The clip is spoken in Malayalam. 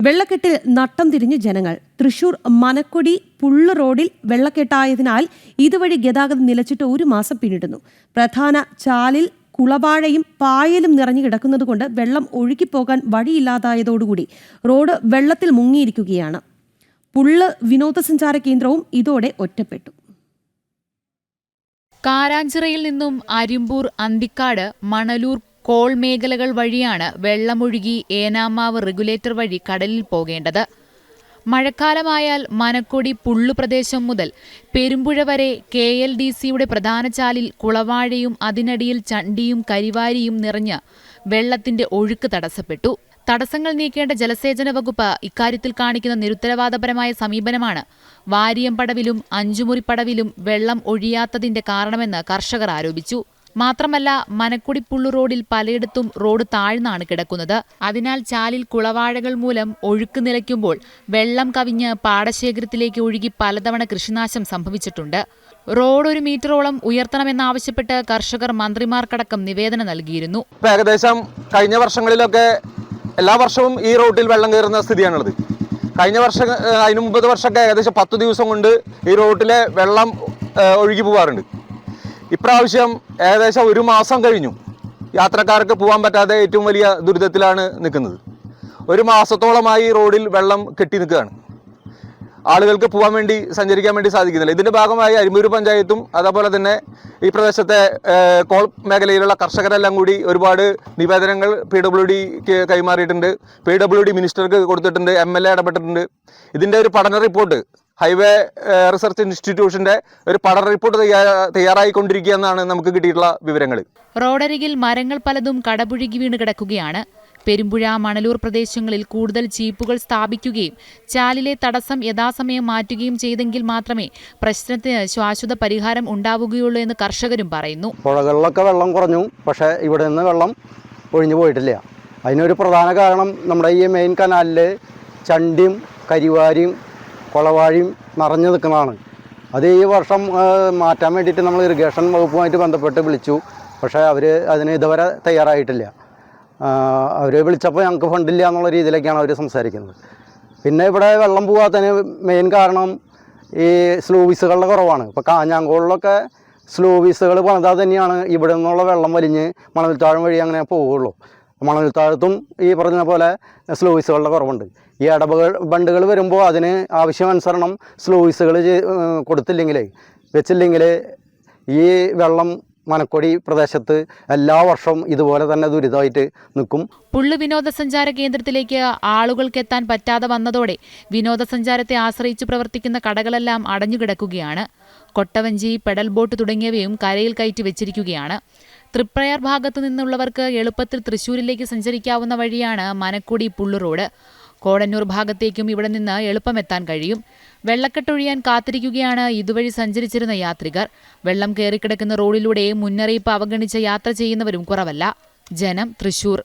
വെള്ളക്കെട്ടിൽ നട്ടം തിരിഞ്ഞ് ജനങ്ങൾ. തൃശൂർ മനക്കൊടി പുള്ള് റോഡിൽ വെള്ളക്കെട്ടായതിനാൽ ഇതുവഴി ഗതാഗതം നിലച്ചിട്ട് ഒരു മാസം പിന്നിടുന്നു. പ്രധാന ചാലിൽ കുളവാഴയും പായലും നിറഞ്ഞു കിടക്കുന്നതുകൊണ്ട് വെള്ളം ഒഴുകിപ്പോകാൻ വഴിയില്ലാതായതോടുകൂടി റോഡ് വെള്ളത്തിൽ മുങ്ങിയിരിക്കുകയാണ്. പുള്ള് വിനോദസഞ്ചാര കേന്ദ്രവും ഇതോടെ ഒറ്റപ്പെട്ടു. കാരാഞ്ചിറയിൽ നിന്നും അരിമ്പൂർ അന്തിക്കാട് മണലൂർ കോൾ മേഖലകൾ വഴിയാണ് വെള്ളമൊഴുകി ഏനാമാവ് റെഗുലേറ്റർ വഴി കടലിൽ പോകേണ്ടത്. മഴക്കാലമായാൽ മനക്കൊടി പുള്ളു പ്രദേശം മുതൽ പെരുമ്പുഴ വരെ കെ എൽ ഡി സിയുടെ പ്രധാന ചാലിൽ കുളവാഴയും അതിനടിയിൽ ചണ്ടിയും കരിവാരിയും നിറഞ്ഞ് വെള്ളത്തിന്റെ ഒഴുക്ക് തടസ്സപ്പെട്ടു. തടസ്സങ്ങൾ നീക്കേണ്ട ജലസേചന വകുപ്പ് ഇക്കാര്യത്തിൽ കാണിക്കുന്ന നിരുത്തരവാദപരമായ സമീപനമാണ്. വാരിയംപടവിലും അഞ്ചുമുറിപ്പടവിലും വെള്ളം ഒഴിയാത്തതിന്റെ കാരണമെന്ന് കർഷകർ ആരോപിച്ചു. മാത്രമല്ല മനക്കുടി പുള്ളു റോഡിൽ പലയിടത്തും റോഡ് താഴ്ന്നാണ് കിടക്കുന്നത്. അതിനാൽ ചാലിൽ കുളവാഴകൾ മൂലം ഒഴുക്ക് നിലയ്ക്കുമ്പോൾ വെള്ളം കവിഞ്ഞ് പാടശേഖരത്തിലേക്ക് ഒഴുകി പലതവണ കൃഷിനാശം സംഭവിച്ചിട്ടുണ്ട്. റോഡ് ഒരു മീറ്ററോളം ഉയർത്തണമെന്നാവശ്യപ്പെട്ട് കർഷകർ മന്ത്രിമാർക്കടക്കം നിവേദനം നൽകിയിരുന്നു. ഏകദേശം കഴിഞ്ഞ വർഷങ്ങളിലൊക്കെ എല്ലാ വർഷവും ഈ റോഡിൽ വെള്ളം കയറുന്ന സ്ഥിതിയാണുള്ളത്. കഴിഞ്ഞ വർഷം അതിന് മുമ്പത് വർഷമൊക്കെ ഏകദേശം പത്ത് ദിവസം കൊണ്ട് ഈ റോഡിലെ വെള്ളം ഒഴുകി പോകാറുണ്ട് ഇപ്രാവശ്യം ഏകദേശം ഒരു മാസം കഴിഞ്ഞു യാത്രക്കാർക്ക് പോകാൻ പറ്റാതെ ഏറ്റവും വലിയ ദുരിതത്തിലാണ് നിൽക്കുന്നത്. ഒരു മാസത്തോളമായി റോഡിൽ വെള്ളം കെട്ടി നിൽക്കുകയാണ്. ആളുകൾക്ക് പോകാൻ വേണ്ടി സഞ്ചരിക്കാൻ വേണ്ടി സാധിക്കുന്നില്ല. ഇതിന്റെ ഭാഗമായി അരിമൂര് പഞ്ചായത്തും അതേപോലെ തന്നെ ഈ പ്രദേശത്തെ കോൾ മേഖലയിലുള്ള കർഷകരെല്ലാം കൂടി ഒരുപാട് നിവേദനങ്ങൾ പി ഡബ്ല്യു ഡിക്ക് കൈമാറിയിട്ടുണ്ട്. പി ഡബ്ല്യു ഡി മിനിസ്റ്റർക്ക് കൊടുത്തിട്ടുണ്ട് എം എൽ എ ഇടപെട്ടിട്ടുണ്ട്. ഇതിന്റെ ഒരു പഠന റിപ്പോർട്ട് ഹൈവേ റിസർച്ച് ഇൻസ്റ്റിറ്റ്യൂഷന്റെ ഒരു പഠന റിപ്പോർട്ട് തയ്യാറായിക്കൊണ്ടിരിക്കുകയെന്നാണ് നമുക്ക് കിട്ടിയിട്ടുള്ള വിവരങ്ങൾ റോഡരികിൽ മരങ്ങൾ പലതും കടപുഴുകി വീണ് കിടക്കുകയാണ്. പെരുമ്പുഴ മണലൂർ പ്രദേശങ്ങളിൽ കൂടുതൽ ജീപ്പുകൾ സ്ഥാപിക്കുകയും ചാലിലെ തടസ്സം യഥാസമയം മാറ്റുകയും ചെയ്തെങ്കിൽ മാത്രമേ പ്രശ്നത്തിന് ശാശ്വത പരിഹാരം ഉണ്ടാവുകയുള്ളൂ എന്ന് കർഷകരും പറയുന്നു. പുഴകളിലൊക്കെ വെള്ളം കുറഞ്ഞു പക്ഷേ ഇവിടെ നിന്ന് വെള്ളം ഒഴിഞ്ഞു പോയിട്ടില്ല. അതിനൊരു പ്രധാന കാരണം നമ്മുടെ ഈ മെയിൻ കനാലിൽ ചണ്ടിയും കരിവാരിയും കുളവാഴിയും നിറഞ്ഞു നിൽക്കുന്നതാണ്. അത് ഈ വർഷം മാറ്റാൻ വേണ്ടിയിട്ട് നമ്മൾ ഇറിഗേഷൻ വകുപ്പുമായിട്ട് ബന്ധപ്പെട്ട് വിളിച്ചു. പക്ഷേ അവർ അതിന് ഇതുവരെ തയ്യാറായിട്ടില്ല. അവർ വിളിച്ചപ്പോൾ ഞങ്ങൾക്ക് ഫണ്ടില്ല എന്നുള്ള രീതിയിലേക്കാണ് അവർ സംസാരിക്കുന്നത്. പിന്നെ ഇവിടെ വെള്ളം പോകാത്തതിന് മെയിൻ കാരണം ഈ സ്ലൂവിസുകളുടെ കുറവാണ്. ഇപ്പോൾ കാഞ്ഞാങ്കോളിലൊക്കെ സ്ലൂവിസുകൾ പണിതാൽ തന്നെയാണ് ഇവിടെ നിന്നുള്ള വെള്ളം വലിഞ്ഞ് മണൽത്താഴം വഴി അങ്ങനെ പോവുള്ളൂ. മണൽത്താഴത്തും ഈ പറഞ്ഞ പോലെ സ്ലൂയിസുകളുടെ കുറവുണ്ട്. ഈ ഇടവകൾ ബണ്ടുകൾ വരുമ്പോൾ അതിന് ആവശ്യമനുസരണം സ്ലൂയിസുകൾ കൊടുത്തില്ലെങ്കിൽ വെച്ചില്ലെങ്കിൽ ഈ വെള്ളം മനക്കൊടി പ്രദേശത്ത് എല്ലാ വർഷവും ഇതുപോലെ തന്നെ ദുരിതമായിട്ട് നിൽക്കും. പുള്ളു വിനോദസഞ്ചാര കേന്ദ്രത്തിലേക്ക് ആളുകൾക്ക് എത്താൻ പറ്റാതെ വന്നതോടെ വിനോദസഞ്ചാരത്തെ ആശ്രയിച്ച് പ്രവർത്തിക്കുന്ന കടകളെല്ലാം അടഞ്ഞുകിടക്കുകയാണ്. കൊട്ടവഞ്ചി പെഡൽ ബോട്ട് തുടങ്ങിയവയും കരയിൽ കയറ്റി വെച്ചിരിക്കുകയാണ്. തൃപ്രയാർ ഭാഗത്തു നിന്നുള്ളവർക്ക് എളുപ്പത്തിൽ തൃശൂരിലേക്ക് സഞ്ചരിക്കാവുന്ന വഴിയാണ് മനക്കുടി പുള്ളു റോഡ്. കോടന്നൂർ ഭാഗത്തേക്കും ഇവിടെ നിന്ന് എളുപ്പമെത്താൻ കഴിയും. വെള്ളക്കെട്ടൊഴിയാൻ കാത്തിരിക്കുകയാണ് ഇതുവഴി സഞ്ചരിച്ചിരുന്ന യാത്രികർ. വെള്ളം കയറിക്കിടക്കുന്ന റോഡിലൂടെ മുന്നറിയിപ്പ് അവഗണിച്ച യാത്ര ചെയ്യുന്നവരും കുറവല്ല. ജനം തൃശൂർ.